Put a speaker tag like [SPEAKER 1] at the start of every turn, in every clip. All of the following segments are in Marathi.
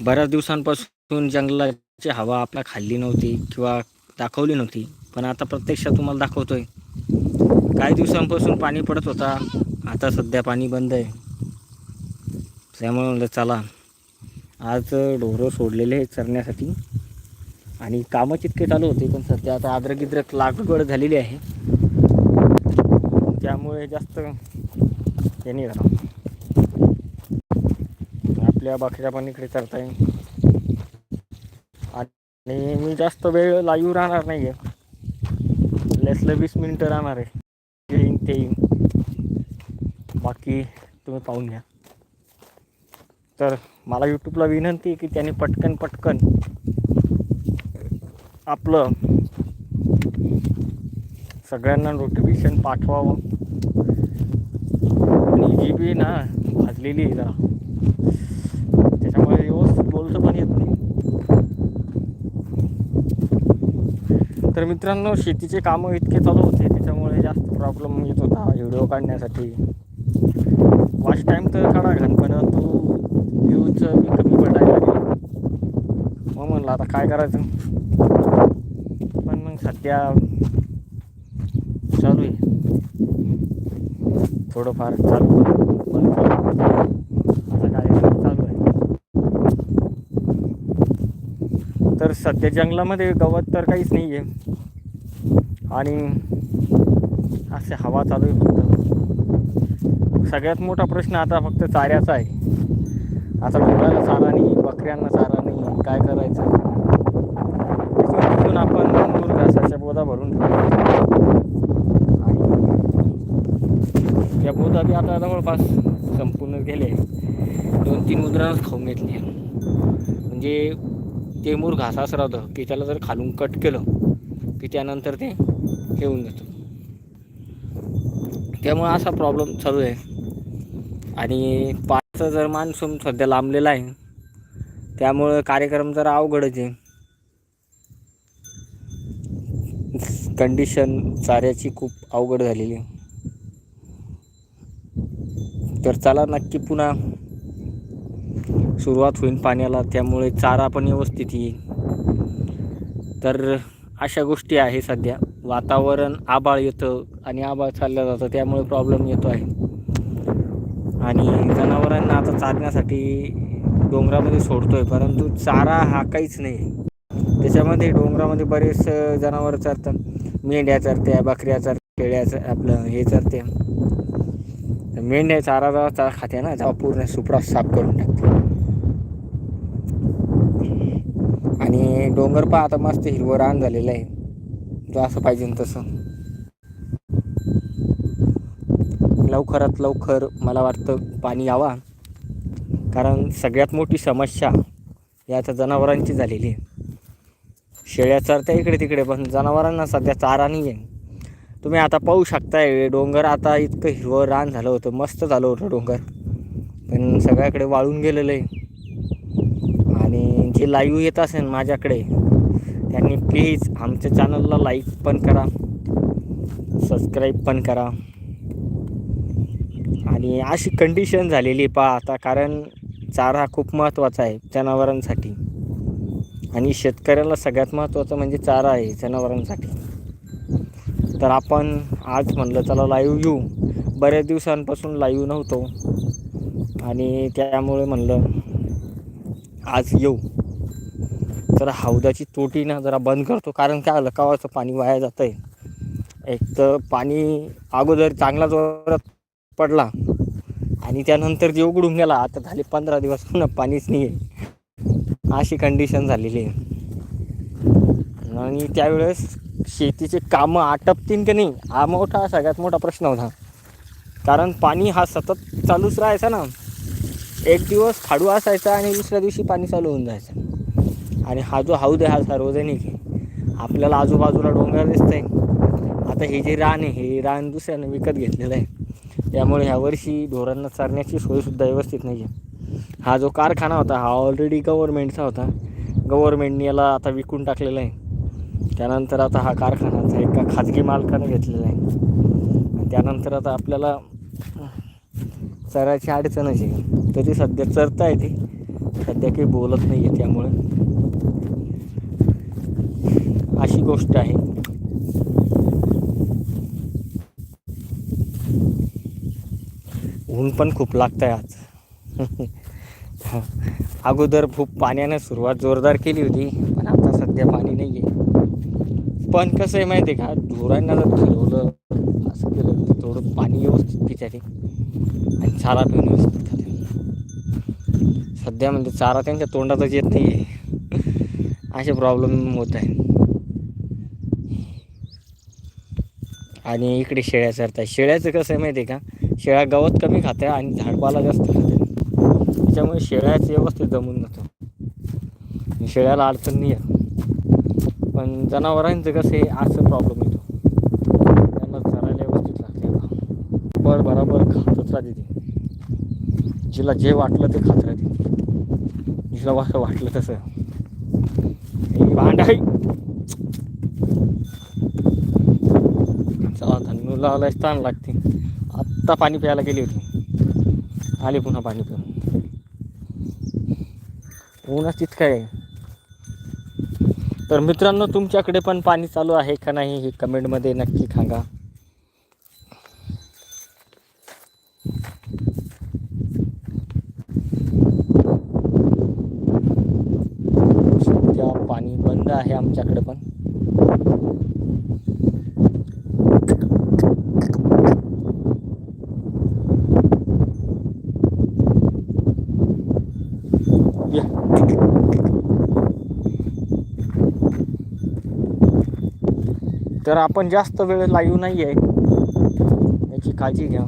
[SPEAKER 1] बऱ्याच दिवसांपासून जंगलाची हवा आपल्या खाल्ली नव्हती किंवा दाखवली नव्हती पण आता प्रत्यक्षात तुम्हाला दाखवतोय. काही दिवसांपासून पाणी पडत होता आता सध्या पाणी बंद आहे. त्यामुळे म्हणलं चला आज ढोरं सोडलेले आहेत चरण्यासाठी. आणि कामं तितके चालू होते पण सध्या आता आद्रगिद्रक लागवड झालेली आहे. त्यामुळे जास्त हे नाही झालं आपल्या बाकीच्या पण इकडे चरताय. आणि मी जास्त वेळ लाईव्ह राहणार नाही आहे लेसला वीस मिनटं राहणार आहे. जे येईन ते येईन. बाकी तुम्ही पाहून घ्या. तर मला यूट्यूबला विनंती आहे की त्याने पटकन पटकन आपलं सगळ्यांना नोटिफिकेशन पाठवावं. आणि जी बी ना भाजलेली आहे जरा त्याच्यामुळे व्यवस्थित बोलतं पण येत नाही तर मित्रांनो शेतीचे कामं इतके चालू होते त्याच्यामुळे जास्त प्रॉब्लेम येत होता व्हिडिओ काढण्यासाठी. वाच टाईम तर काढा घाण पण तो व्ह्यूज मी कमी पडायला लागेल. मग म्हणलं आता काय करायचं? पण मग सध्या चालू आहे. थोडंफार चालू बंद करू. असा कार्यक्रम चालू आहे तर सध्या जंगलामध्ये गवत तर काहीच नाही आहे आणि असे हवा चालू आहे फक्त. सगळ्यात मोठा प्रश्न आता फक्त चाऱ्याचा आहे. आता ढोराला चारा नाही बकऱ्यांना चारा नाही काय करायचं? तिथून आपण दूर घासाच्या बोधा भरून आणि या बोधा बी आता जवळपास संपूर्ण गेले. दोन तीन मुद्रांच खाऊन घेतली. म्हणजे ते मूर घास राहतं. की त्याला जर खालून कट केलं की त्यानंतर ते हे होऊन जातं त्यामुळे असा प्रॉब्लेम चालू आहे. आणि पाचचा जर मान्सून सध्या लांबलेला आहे. त्यामुळं कार्यक्रम जरा अवघडच आहे. कंडिशन चाऱ्याची खूप अवघड झालेली आहे. तर चला नक्की पुन्हा सुरुवात होईल पाण्याला त्यामुळे चारा पण व्यवस्थित येईल. तर अशा गोष्टी आहे सध्या. वातावरण आबाळ येतं आणि आबाळ चाललं जातं त्यामुळे प्रॉब्लेम येतो आहे. आणि जनावरांना आता चारण्यासाठी डोंगरामध्ये सोडतो आहे परंतु चारा हा काहीच नाही. आहे त्याच्यामध्ये डोंगरामध्ये बरेच जनावर चरतात. मेंढ्या चरत्या बकऱ्या चरत्या केळ्या आपलं हे चरते मेंढ्या चारा जेव्हा चा ना तेव्हा पूर्ण सुपडा साफ करून टाकते. आणि डोंगर पहा आता मस्त हिरवं रान झालेलं आहे. जो असं पाहिजे तसं. लवकरात लवकर मला वाटतं पाणी यावा. कारण सगळ्यात मोठी समस्या या आता जनावरांची झालेली आहे. शेळ्या चरत्या इकडे तिकडे पण जनावरांना सध्या चारा नाही आहे तुम्ही आता पाहू शकताय डोंगर आता इतकं हिरवं रान झालं होतं मस्त झालं होतं डोंगर. पण सगळ्याकडे वाळून गेलेलं आहे. आणि जे लाईव्ह येत असेल माझ्याकडे त्यांनी प्लीज आमच्या चॅनलला लाईक पण करा सबस्क्राईब पण करा. आणि अशी कंडिशन झालेली आहे पहा आता कारण चारा खूप महत्त्वाचा आहे जनावरांसाठी. आणि शेतकऱ्याला सगळ्यात महत्त्वाचं म्हणजे चारा आहे जनावरांसाठी. तर आपण आज म्हणलं चला लाईव्ह येऊ बऱ्याच दिवसांपासून लाईव्ह नव्हतो. आणि त्यामुळे म्हणलं आज येऊ. जरा हौदाची तोटी ना जरा बंद करतो. कारण काय आलं पाणी वाया जातं आहे एक तर पाणी अगोदर चांगला जोरात पडला. आणि त्यानंतर जे उघडून गेला आता झाले पंधरा दिवस पुन्हा पाणीच नाही आहे अशी कंडिशन झालेली आहे. आणि त्यावेळेस शेतीचे कामं आटपतील की नाही हा मोठा सगळ्यात मोठा प्रश्न होता. कारण पाणी हा सतत चालूच राहायचा ना. एक दिवस खाडू असायचा आणि दुसऱ्या दिवशी पाणी चालू होऊन जायचं. आणि हा जो हौद आहे हा सार्वजनिक आहे. आपल्याला आजूबाजूला डोंगर दिसतंय. आता हे जे रान आहे हे रान दुसऱ्यानं विकत घेतलेलं आहे. त्यामुळे ह्या वर्षी ढोरांना चारण्याची सोयसुद्धा व्यवस्थित नाही आहे हा जो कारखाना होता हा ऑलरेडी गव्हर्मेंटचा होता. गव्हर्मेंटने याला आता विकून टाकलेला आहे. त्यानंतर आता हा कारखानाचा एका खाजगी मालकानं घेतलेला आहे. त्यानंतर आता आपल्याला चरायची अडचणच आहे. तरी सध्या चरता येते. सध्या काही बोलत नाही आहे त्यामुळं. अशी गोष्ट आहे. ऊन पण खूप लागतं आहे आज. अगोदर खूप पाण्यानं सुरुवात जोरदार केली होती पण आता सध्या पाणी नाही आहे पण कसं आहे माहिती आहे का? ढोरांना जर फिरवलं असं केलं तर थोडं पाणी व्यवस्थित पिचारे आणि चारा पिऊन व्यवस्थित खाते सध्या म्हणजे चारा त्यांच्या तोंडातच येत नाही आहे असे प्रॉब्लेम होत आहे आणि इकडे शेळ्या चरतात शेळ्याचं कसं आहे माहिती आहे का? शेळ्या गवत कमी खाते आणि झाडपाला जास्त खाते त्याच्यामुळे शेळ्याचं व्यवस्थित जमून जातं. शेळ्याला अडचण नाही येत पण जनावरांचं कसं आहे असं प्रॉब्लेम येतो. त्यांना चरायला व्यवस्थित लागते बर बराबर खातच राहते ती. जिला जे वाटलं ते खात राहते. जिला वा वाटलं तसं. हे भांड आहे चला धन्नूला आलाय ताण लागते. आत्ता पाणी प्यायला गेली होती. आली पुन्हा पाणी पिऊन. ऊनच तितकं आहे. तर मित्रांनो तुमच्याकडे पण पाणी चालू आहे का नाही हे कमेंटमध्ये नक्की सांगा सध्या पाणी बंद आहे आमच्याकडे पण या तर आपण जास्त वेळ लाईव्ह नाही आहे. याची काळजी घ्या.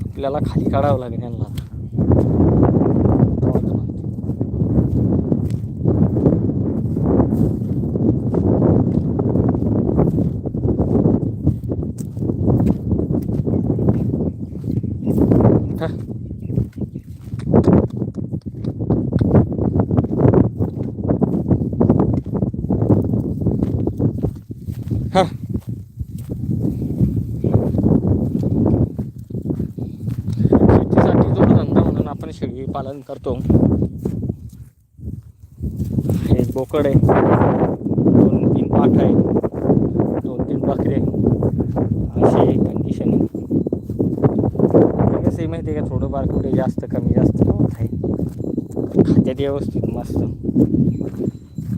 [SPEAKER 1] आपल्याला खाली काढावं लागेल यांना हा. हा. शेतीसाठी जोडधंदा म्हणून आपण शेळी पालन करतो. हे बोकड आहे. दोन तीन पाठ आहे दोन तीन बकरे असे कंडिशन आहे कसं माहिती आहे का? थोडंफार कुठे जास्त कमी जास्त होत आहे खात्यात व्यवस्थित मस्त.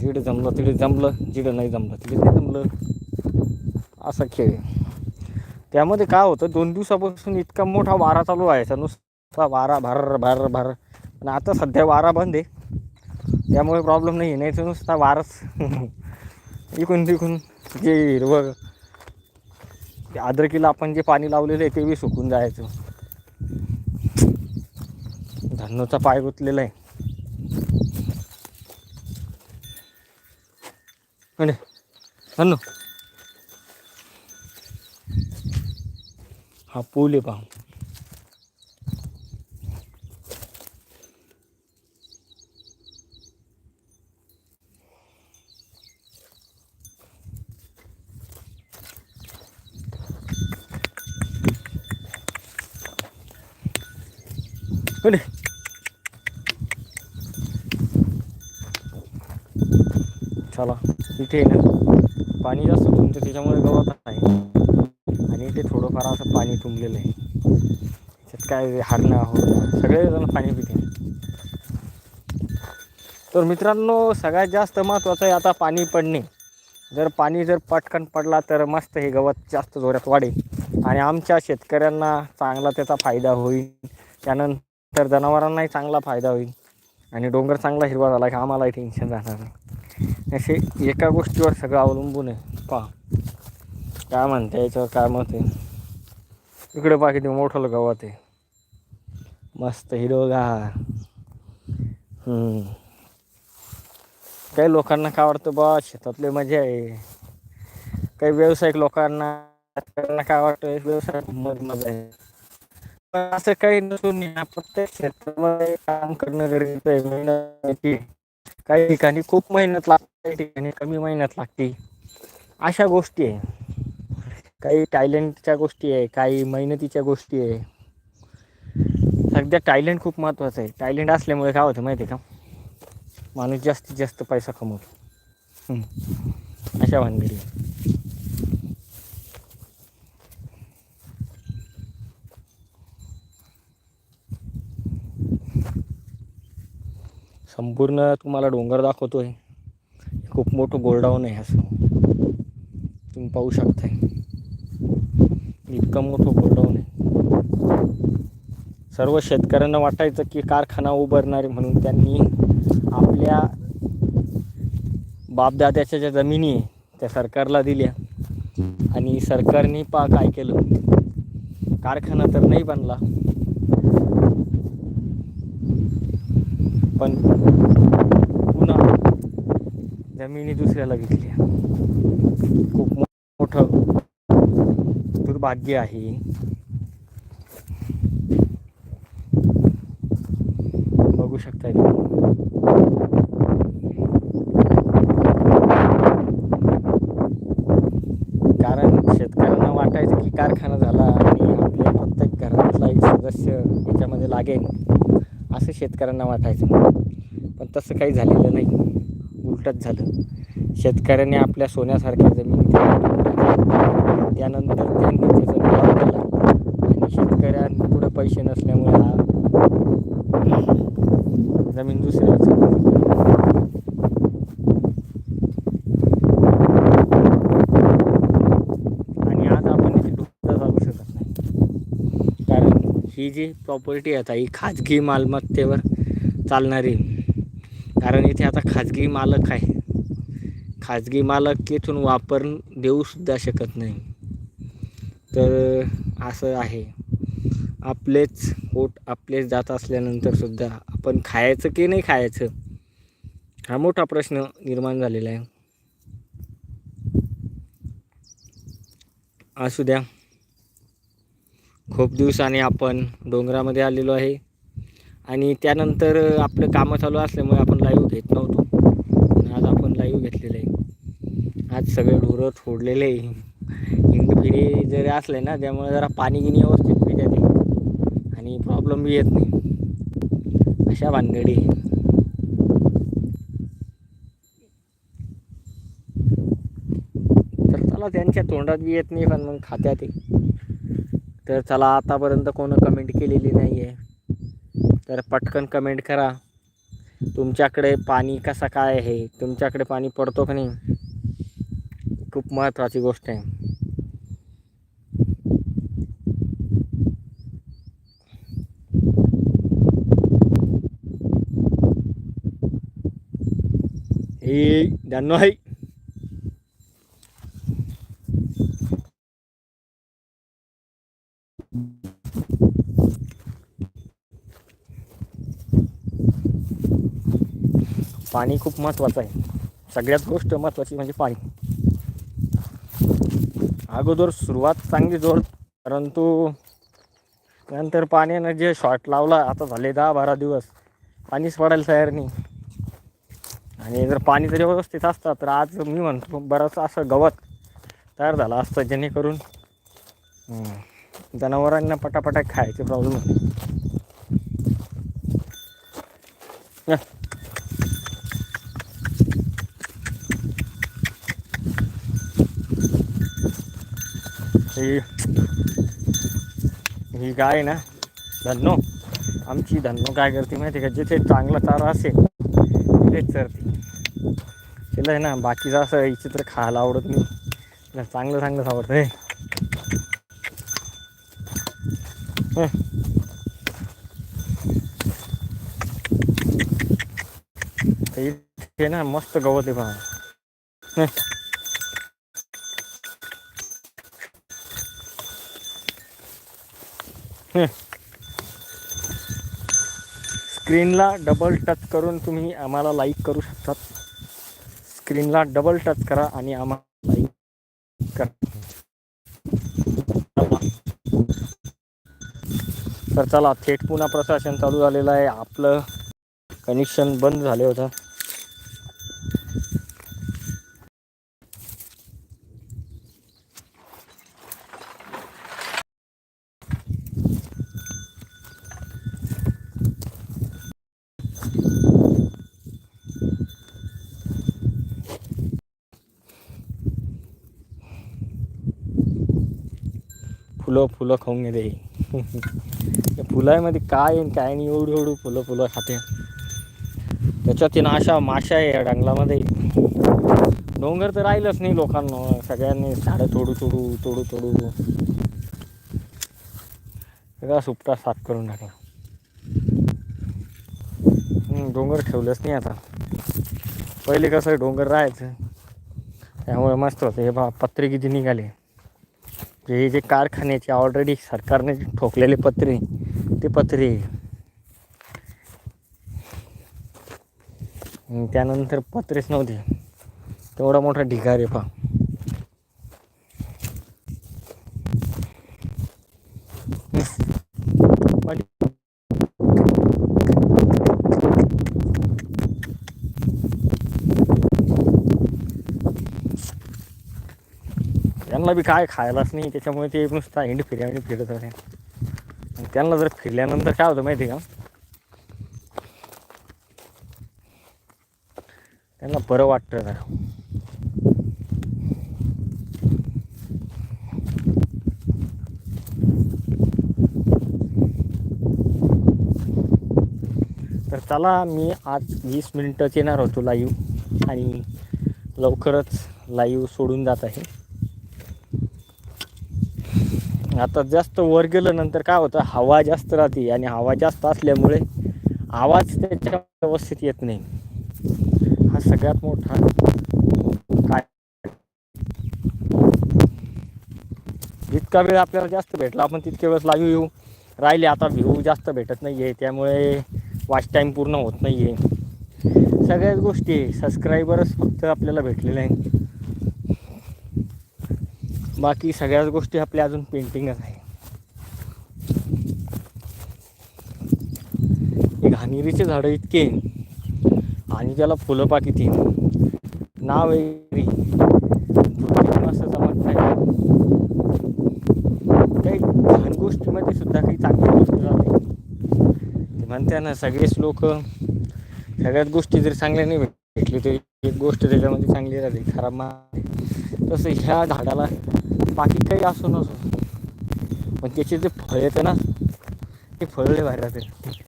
[SPEAKER 1] जिडं जमलं तिकडे जमलं. जिडं नाही जमलं तिकडे नाही जमलं. असा खेळ त्यामध्ये काय होतं दोन दिवसापासून इतका मोठा वारा चालू व्हायचा नुसता वारा भर भर भर. पण आता सध्या वारा बंद आहे. त्यामुळे प्रॉब्लेम नाही आहे. नाही तर नुसता वारच इकून तिकून जे हिरवं ते अद्रकीला आपण जे पाणी लावलेलं आहे ते बी सुकून जायचं. धन्नूचा पाय गुतलेला आहे. धन्नू. हा पूल आहे पहा चला इथे आहे ना. पाणी जास्त तुमचं त्याच्यामुळे गवत आहे. आणि इथे थोडंफार असं पाणी तुंबलेलं आहे. त्याच्यात काय हरणं होणं सगळेजण पाणी पिते तर मित्रांनो सगळ्यात जास्त महत्त्वाचं आहे आता पाणी पडणे. जर पाणी जर पटकन पडला तर मस्त हे गवत जास्त जोरात वाढेल. आणि आमच्या शेतकऱ्यांना चांगला त्याचा फायदा होईल. त्यानंतर जनावरांनाही चांगला फायदा होईल. आणि डोंगर चांगला हिरवा झाला की आम्हालाही टेन्शन राहणार नाही. असे एका गोष्टीवर सगळं अवलंबून आहे. पहा. काय म्हणते याच्यावर काय मत आहे? इकडे बाकी ते मोठं गवत आहे मस्त हिरोगार हम्म. काही लोकांना काय वाटतं बा शेतातले मजा आहे. काही व्यावसायिक लोकांना त्यांना काय वाटतं व्यवसाय मजा आहे. पण असं काही नसून प्रत्येक क्षेत्रामध्ये काम करणं गरजेचं आहे मेहनत काही ठिकाणी खूप मेहनत लागते काही ठिकाणी कमी मेहनत लागते. अशा गोष्टी आहे. काही टॅलेंटच्या गोष्टी आहे काही मेहनतीच्या गोष्टी आहे. सध्या टॅलेंट खूप महत्त्वाचं आहे. टॅलेंट असल्यामुळे काय होतं माहिती आहे का? माणूस जास्तीत जास्त पैसा कमवतो. अशा भानगडी संपूर्ण तुम्हाला डोंगर दाखवतोय. खूप मोठं गोल्डाऊन आहे असं. तुम्ही पाहू शकताय. इतकं मोठं गोडाऊन आहे सर्व शेतकऱ्यांना वाटायचं की कारखाना उभारणार आहे म्हणून त्यांनी आपल्या बापदाद्याच्या ज्या जमिनी आहे त्या सरकारला दिल्या. आणि सरकारने पा काय केलं? कारखाना तर नाही बनला. पण पुन्हा जमिनी दुसऱ्याला विकल्या. खूप भाग्य आहे. बघू शकताय कारण शेतकऱ्यांना वाटायचं की कारखाना झाला आणि आपल्या प्रत्येक घरातला एक सदस्य याच्यामध्ये लागेल असं शेतकऱ्यांना वाटायचं. पण तसं काही झालेलं नाही. उलटच झालं. शेतकऱ्याने आपल्या सोन्यासारख्या जमिनी त्यानंतर त्यांनी त्याचा निलाव केला आणि शेतकऱ्यांपुढे पैसे नसल्यामुळे हा जमीन दुसऱ्याच आणि आज आपण इथे डुक्कर चालू शकत नाही. कारण ही जी प्रॉपर्टी आता ही खाजगी मालमत्तेवर चालणारी. कारण इथे आता खाजगी मालक आहे. खाजगी मालक येथून वापर देऊसुद्धा शकत नाही. तर असं आहे. आपलेच पोट आपलेच जात असल्यानंतरसुद्धा आपण खायचं की नाही खायचं हा मोठा प्रश्न निर्माण झालेला आहे. असू द्या. खूप दिवसाने आपण डोंगरामध्ये आलेलो आहे आणि त्यानंतर आपलं कामं चालू असल्यामुळे आपण लाईव्ह घेत नव्हतो पण आज आपण लाईव्ह घेतलेलं आहे आज सगळे ढोरं फोडलेले आहे. हिंडफिरी जरी असले ना त्यामुळे जरा पाणी गिनी व्यवस्थित पिण्यात आणि प्रॉब्लेम बी येत नाही. अशा भानगडी तर चला त्यांच्या तोंडात बी येत नाही पण मग खात्यात तर चला आतापर्यंत कोणं कमेंट केलेली नाही आहे तर पटकन कमेंट करा. तुमच्याकडे पाणी कसा काय आहे? तुमच्याकडे पाणी पडतो का नाही? खूप महत्त्वाची गोष्ट आहे. हे धन्नो आहे पाणी खूप महत्त्वाचं आहे. सगळ्यात गोष्ट महत्त्वाची म्हणजे पाणी. अगोदर सुरुवात चांगली जोर परंतु नंतर पाण्यानं जे शॉट लावला आता झाले दहा बारा दिवस. पाणीच पडायला तयार नाही. आणि जर पाणी जरी व्यवस्थित असतं तर आज मी म्हणतो बरंच असं गवत तयार झालं असतं जेणेकरून जनावरांना पटापटा खायचे प्रॉब्लेम होते ही ही गाय ना धन्नो आमची धन्नो काय करते माहिती आहे का? जिथे चांगला चारा असेल तिथेच चरते. तिला आहे ना बाकीचं असं विचित्र खायला आवडत नाही. तिला चांगलं चांगलंच आवडतं हे. हे. ना मस्त गवत आहे पहा स्क्रीनला डबल टच करून तुम्ही आम्हाला लाईक करू शकतात. स्क्रीनला डबल टच करा आणि आम्हाला लाईक करा. तर चला थेट पुन्हा प्रशासन चालू झालेलं आहे. आपलं कनेक्शन बंद झाले होतं. फुलं फुलं खाऊन घेते फुलामध्ये काय येईन काय नाही एवढी एवढी फुलं फुलं खाते. त्याच्यात आहे अशा माशा आहे या डांगलामध्ये. डोंगर तर राहिलंच नाही लोकांना. सगळ्यांनी झाडं तोडू तोडू तोडू तोडू. सगळा सुपटा साफ करून टाकला. डोंगर ठेवलंच नाही आता. पहिले कसं डोंगर राहायचं. त्यामुळे मस्त होतं. हे बा पत्रे किती निघाले. हे जे कारखान्याचे ऑलरेडी सरकारने जे ठोकलेले पत्रे ते पत्रे. त्यानंतर पत्रेच नव्हते. तेवढा मोठा ढिगार आहे पहा त्यांना बी काय खायलाच नाही त्याच्यामुळे ते नुसता हिंड फिर्याने फिरत होते. आणि त्यांना जर फिरल्यानंतर काय होतं माहिती आहे का? त्यांना बरं वाटतं जरा. तर चला मी आज वीस मिनिटंच येणार होतो लाईव्ह आणि लवकरच लाईव्ह सोडून जात आहे. आता जास्त वर गेलं नंतर काय होतं? हवा जास्त राहते आणि हवा जास्त असल्यामुळे आवाज त्याच्या व्यवस्थित येत नाही. हा सगळ्यात मोठा काय? जितका वेळ आपल्याला जास्त भेटला आपण तितक्या वेळेस लाईव्ह येऊ. राहिले आता व्ह्यू जास्त भेटत नाही आहे त्यामुळे वॉच टाईम पूर्ण होत नाही आहे सगळ्याच गोष्टी सबस्क्रायबरच फक्त आपल्याला भेटलेले आहे बाकी सगळ्याच गोष्टी आपल्या अजून पेंटिंगच आहे हे घाणेरीचे झाडं इतके आणि त्याला फुलं पा किती नाव आहे काही घाण गोष्टीमध्ये सुद्धा काही चांगली गोष्ट राहते ते म्हणते ना सगळेच लोक सगळ्याच गोष्टी जरी चांगल्या नाही भेटली तरी एक गोष्ट त्याच्यामध्ये चांगली राहते खराब मा- तसं ह्या झाडाला बाकी काही असो नसो. पण त्याचे जे फळ येतं ना ते फळले बाहेर भारी राहते.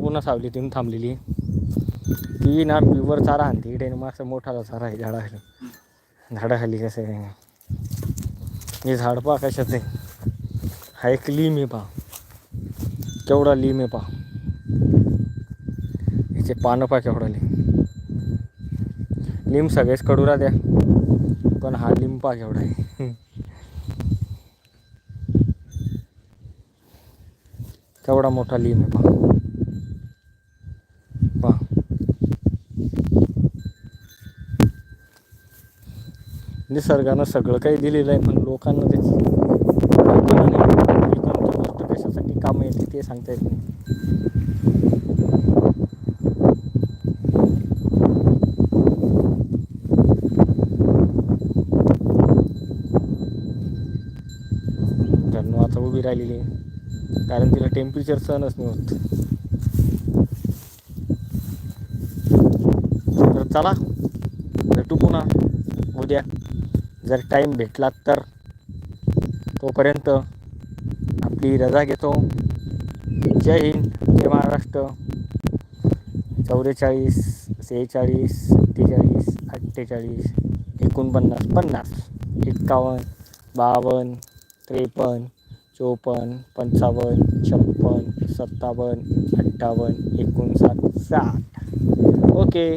[SPEAKER 1] पुन्हा सावली तिने थांबलेली. ती ना पिवर चारा आणते. इकडे मग असं मोठा चारा आहे झाडाखाली. झाडाखाली कसं आहे? हे झाड पा कशात आहे. हा एक लिम आहे केवढा लिम आहे पहा. ह्याचे पानं पहा केवढा लिम. लिम सगळेच कडू राहत्या पण हा लिंब पहा केवढा आहे. केवढा मोठा लिम आहे पहा. पहा. निसर्गानं सगळं काही दिलेलं आहे पण लोकांना त्याची कल्पना नाही ही कोणती गोष्ट कशासाठी कामं येते ते सांगता येत नाही. आता उभी राहिलेली आहे. कारण तिला टेम्परेचर सहनच नाही होत तर चला भेटू पुन्हा. उद्या. जर टाईम भेटला तर. तोपर्यंत आपली रजा घेतो. जय हिंद जय महाराष्ट्र. चौवेचाळीस सेहेचाळीस सत्तेचाळीस अठ्ठेचाळीस एकोणपन्नास पन्नास एक्कावन्न बावन्न त्रेपन्न चोपन्न पंचावन्न छप्पन सत्तावन्न अठ्ठावन्न एकोणसाठ साठ. ओके.